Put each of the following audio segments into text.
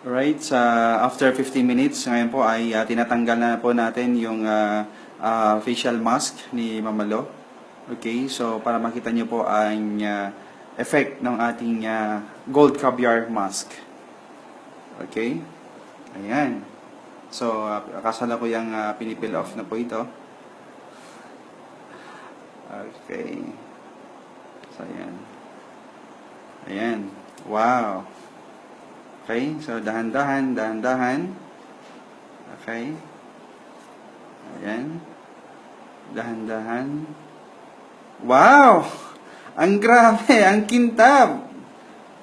Right, sa after 15 minutes, ngayon po ay ah, tinatanggal na po natin yung ah, ah, facial mask ni Mamalo. Okay, so para makita niyo po ang ah, effect ng ating ah, gold caviar mask. Okay? Ayan. So, uh, kasala ko yung ah, pinipil off na po ito. Okay. So, ayan. Ayan. Wow. Okay, so dahan-dahan, dahan-dahan. Okay. Ayan. Dahan-dahan. Wow! Ang grabe, ang kintab.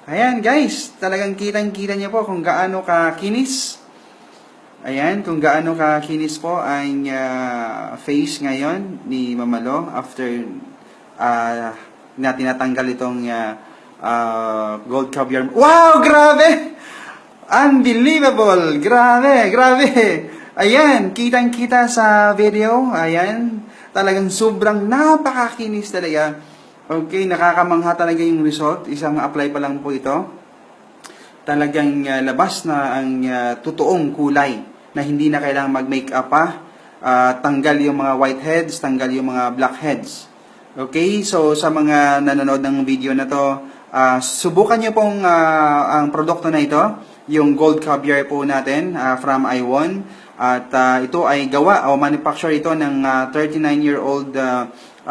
Ayan guys, talagang kitang-kita niyo po kung gaano kakinis. Ayan, kung gaano kakinis po ang ah, face ngayon ni Mamalo after ah, na tinatanggal itong ah, ah, gold caviar. Wow, grabe! Unbelievable! Grabe, grabe! Ayan, kitang-kita sa video. Ayan, talagang sobrang napakakinis talaga. Okay, nakakamangha talaga yung result. Isang apply pa lang po ito. Talagang ah, labas na ang ah, totoong kulay na hindi na kailangang mag-makeup pa. Ah, tanggal yung mga whiteheads, tanggal yung mga blackheads. Okay, so sa mga nanonood ng video na to, ah, subukan nyo pong ah, ang produkto na ito, yung gold caviar po natin ah, from iWon. At ah, ito ay gawa o manufacture ito ng 39-year-old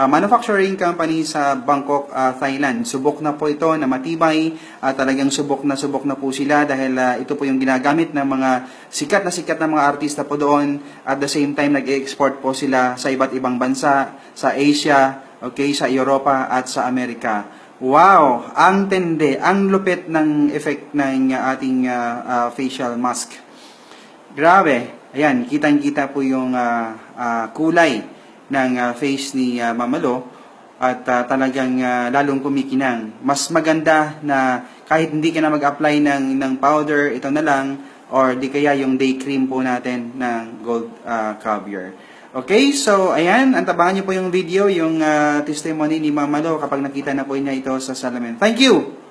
manufacturing company sa Bangkok, ah, Thailand. Subok na po ito na matibay at talagang subok na subok na po sila dahil ah, ito po yung ginagamit ng mga sikat na sikat na mga artista po doon. At the same time, nag-export po sila sa iba't ibang bansa, sa Asia, okay, sa Europa at sa Amerika. Wow! Ang tende, ang lupit ng effect ng uh, ating uh, uh, facial mask. Grabe. Ayan, kitang-kita po yung uh, uh, kulay ng uh, face ni uh, Mamalo at uh, talagang uh, lalong kumikinang. Mas maganda na kahit hindi ka na mag-apply ng, ng powder, ito na lang, or di kaya yung day cream po natin ng gold uh, caviar. Okay, so ayan, antabahan niyo po yung video, yung uh, testimony ni Mamalo kapag nakita na po niya ito sa salamin. Thank you!